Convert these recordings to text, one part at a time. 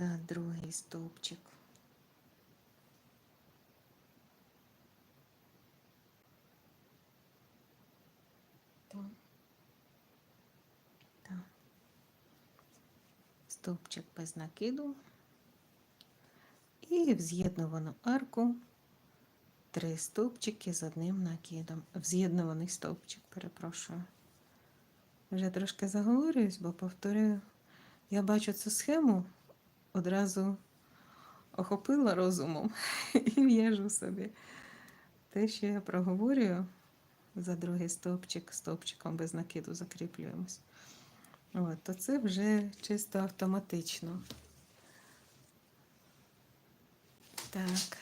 за другий стовпчик. Так. Так. Стовпчик без накиду. І в з'єднувану арку три стовпчики з одним накидом. В з'єднуваний стовпчик, перепрошую. Вже трошки заговорююсь, бо повторюю, я бачу цю схему, одразу охопила розумом і в'яжу собі. Те, що я проговорюю за другий стовпчик, стовпчиком без накиду закріплюємось. От, то це вже чисто автоматично. Так.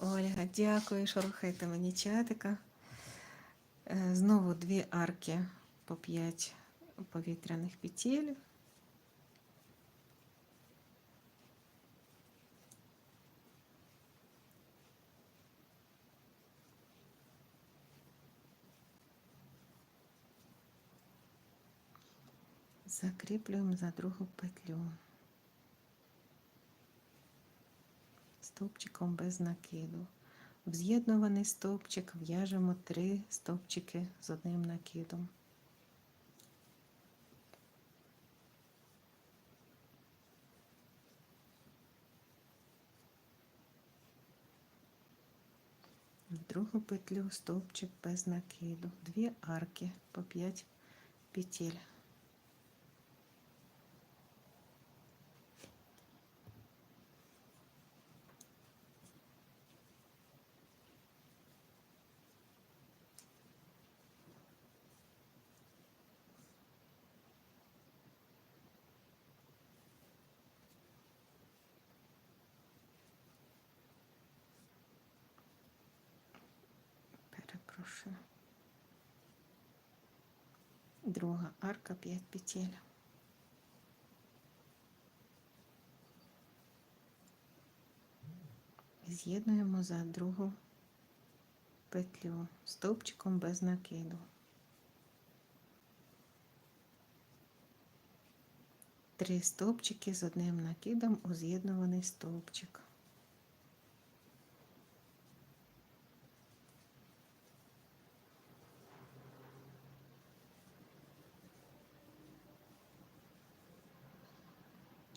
Ольга, дякую, що рухаєте мені чатика. Е, Знову дві арки по 5 повітряних петель. Закріплюємо за другу петлю. Стовпчиком без накиду. В з'єднуваний стовпчик в'яжемо три стовпчики з одним накидом. В другу петлю стовпчик без накиду. Дві арки по 5 петель. Перепрошую. Друга арка 5 петель. З'єднуємо за другу петлю стовпчиком без накиду. Три стовпчики з одним накидом у з'єднуваний стовпчик.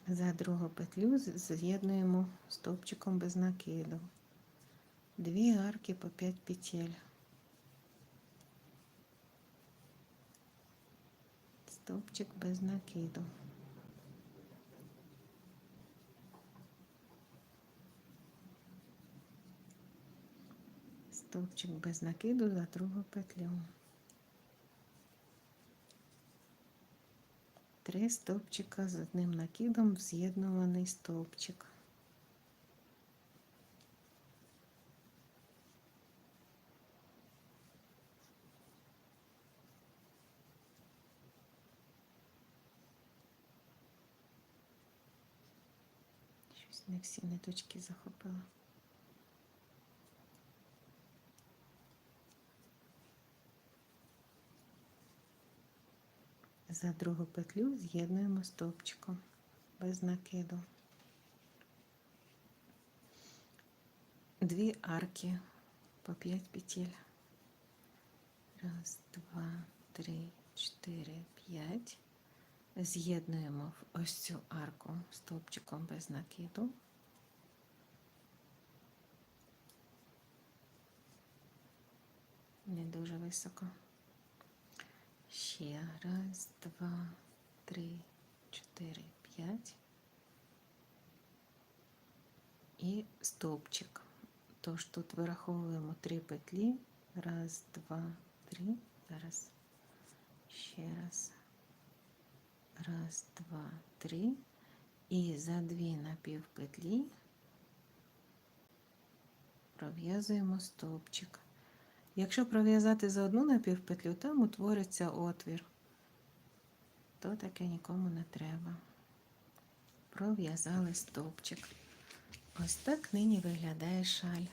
За другу петлю з'єднуємо стовпчиком без накиду. Дві арки по 5 петель. Стовпчик без накиду. Стовпчик без накиду за другу петлю. Три стовпчика з одним накидом в з'єднуваний стовпчик. Щось не всі ниточки захопила. За другу петлю з'єднуємо стовпчиком без накиду. Дві арки по 5 петель. Раз, два, три, чотири, п'ять. З'єднуємо ось цю арку стовпчиком без накиду. Не дуже високо. Ще раз, два, три, чотири, п'ять. І стовпчик. Тож тут вираховуємо три петлі. Раз, два, три. Зараз ще раз. Раз, два, три. І за дві напівпетлі пров'язуємо стовпчик. Якщо пров'язати за одну напівпетлю, там утвориться отвір, то таке нікому не треба. Пров'язали стовпчик. Ось так нині виглядає шаль.